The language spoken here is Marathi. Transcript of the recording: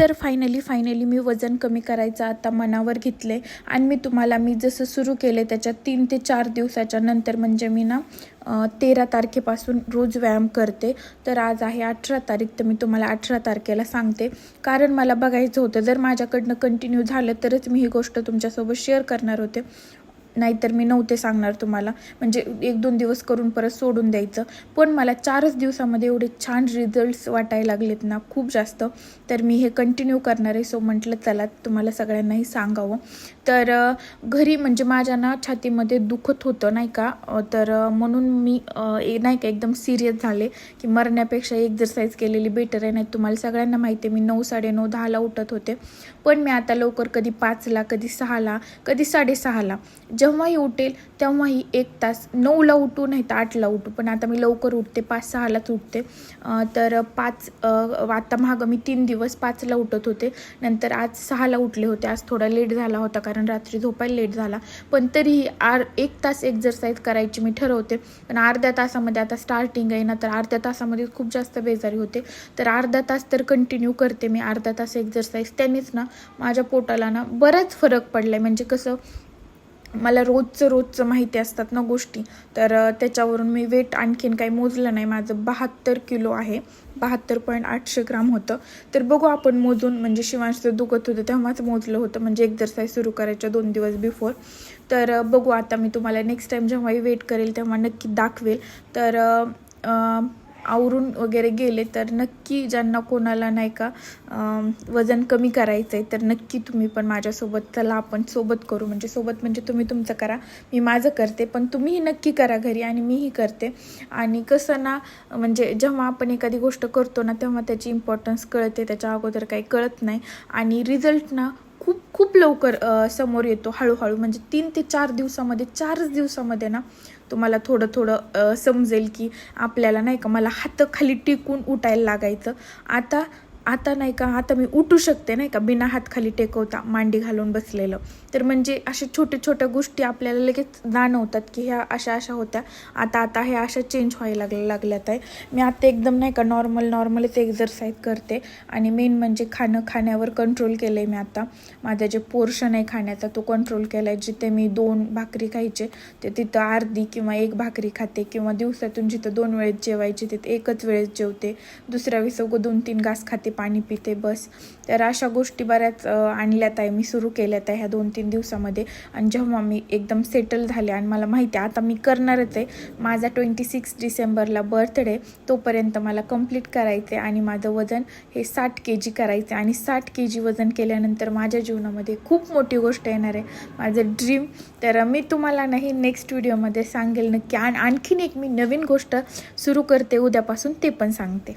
तर फायनली फायनली मी वजन कमी करायचं आता मनावर घेतले आणि मी तुम्हाला मी जसं सुरू केले त्याच्या तीन ते चार दिवसाच्या नंतर म्हणजे मी ना तेरा तारखेपासून रोज व्यायाम करते. तर आज आहे अठरा तारीख तर मी तुम्हाला अठरा तारखेला सांगते. कारण मला बघायचं होतं जर माझ्याकडनं कंटिन्यू झालं तरच मी ही गोष्ट तुमच्यासोबत शेअर करणार होते. नाहीतर मी नव्हते सांगणार तुम्हाला. म्हणजे एक दोन दिवस करून परत सोडून द्यायचं. पण मला चारच दिवसामध्ये एवढे छान रिझल्ट्स वाटायला लागलेत ना खूप जास्त. तर मी हे कंटिन्यू करणार आहे. सो म्हटलं चला तुम्हाला सगळ्यांनाही सांगावं. तर घरी म्हणजे माझ्या ना छातीमध्ये दुखत होतं नाही का? तर म्हणून मी ए- नाही का एकदम सिरियस झाले की मरण्यापेक्षा एक्झरसाईज केलेली बेटर आहे. नाही तुम्हाला सगळ्यांना माहिती आहे मी नऊ साडेनऊ दहाला उठत होते. पण मी आता लवकर कधी पाचला कधी सहाला कधी साडेसहाला जेव्हाही उठेल तेव्हाही एक तास नऊला उठू नाही तर आठला उठू. पण आता मी लवकर उठते पाच सहालाच उठते. तर पाच आता मागं मी तीन दिवस पाचला उठत होते. नंतर आज सहाला उठले होते. आज थोडा लेट झाला होता कारण रात्री झोपायला लेट झाला. पण तरीही आर एक तास एक्झरसाईज करायची मी ठरवते. पण अर्ध्या तासामध्ये आता स्टार्टिंग आहे ना तर अर्ध्या तासामध्ये खूप जास्त बेजारी होते. तर अर्धा तास तर कंटिन्यू करते मी. अर्धा तास एक्झरसाईज त्यांनीच ना माझ्या पोटाला ना बराच फरक पडला आहे म्हणजे कसं मला रोजचं रोजचं माहिती असतात ना गोष्टी तर त्याच्यावरून मी वेट आणखीन काही मोजलं नाही. माझं बहात्तर किलो आहे. बहात्तर पॉईंट आठशे ग्राम होतं. तर बघू आपण मोजून म्हणजे शिवांशचं दुखत होतं तेव्हाच मोजलं होतं. म्हणजे एक्झरसाईज सुरू करायच्या दोन दिवस बिफोर तर बघू आता मी तुम्हाला नेक्स्ट टाईम जेव्हाही वेट करेल तेव्हा नक्की दाखवेल. तर आवरून वगैरे गेले तर नक्की ज्यांना कोणाला नाही का वजन कमी करायचं आहे तर नक्की तुम्ही पण माझ्यासोबत चला आपण सोबत करू. म्हणजे सोबत म्हणजे तुम्ही तुमचं करा मी माझं करते पण तुम्हीही नक्की करा घरी आणि मीही करते. आणि कसं ना म्हणजे जेव्हा आपण एखादी गोष्ट करतो ना तेव्हा त्याची इम्पॉर्टन्स कळते त्याच्या अगोदर काही कळत नाही. आणि रिझल्ट ना खूप खूप लवकर समोर येतो हळूहळू. म्हणजे तीन ते चार दिवसामध्ये चारच दिवसामध्ये ना तुम्हाला थोडं थोडं समजेल की आपल्याला नाही का मला हात खाली टिकून उठायला लागायचं. आता आता नाही का आता मी उठू शकते नाही का बिना हात खाली टेकवता मांडी घालून बसलेलं. तर म्हणजे अशा छोट्या छोट्या गोष्टी आपल्याला लगेच जाणवतात की ह्या अशा अशा होत्या. आता आता ह्या अशा चेंज व्हायला लागल्या लागल्यात आहे. मी आता एकदम नाही का नॉर्मल नॉर्मलच एक्झरसाईज करते. आणि मेन म्हणजे खाणं खाण्यावर कंट्रोल केलं आहे मी आता. माझं जे पोर्शन आहे खाण्याचा तो कंट्रोल केला आहे जिथे मी दोन भाकरी खायचे ते तिथं अर्धी किंवा एक भाकरी खाते. किंवा दिवसातून जिथं दोन वेळेस जेवायचे तिथं एकच वेळेस जेवते. दुसऱ्या वेळेस दोन तीन घास खाते. पाणी पिते बस. तर अशा गोष्टी बऱ्याच आणल्यात आहे मी सुरू केल्यात आहे ह्या दोन तीन दिवसामध्ये. आणि जेव्हा मी एकदम सेटल झाले आणि मला माहिती आहे आता मी करणारच आहे. माझा ट्वेंटी सिक्स डिसेंबरला बर्थडे तोपर्यंत मला कंप्लीट करायचे आणि माझं वजन हे साठ के जी करायचं आणि साठ के जी वजन केल्यानंतर माझ्या जीवनामध्ये खूप मोठी गोष्ट येणार आहे. माझं ड्रीम तर मी तुम्हाला नाही नेक्स्ट व्हिडिओमध्ये सांगेल नक्की. आणि आणखीन एक मी नवीन गोष्ट सुरू करते. उद्यापासून ते पण सांगते.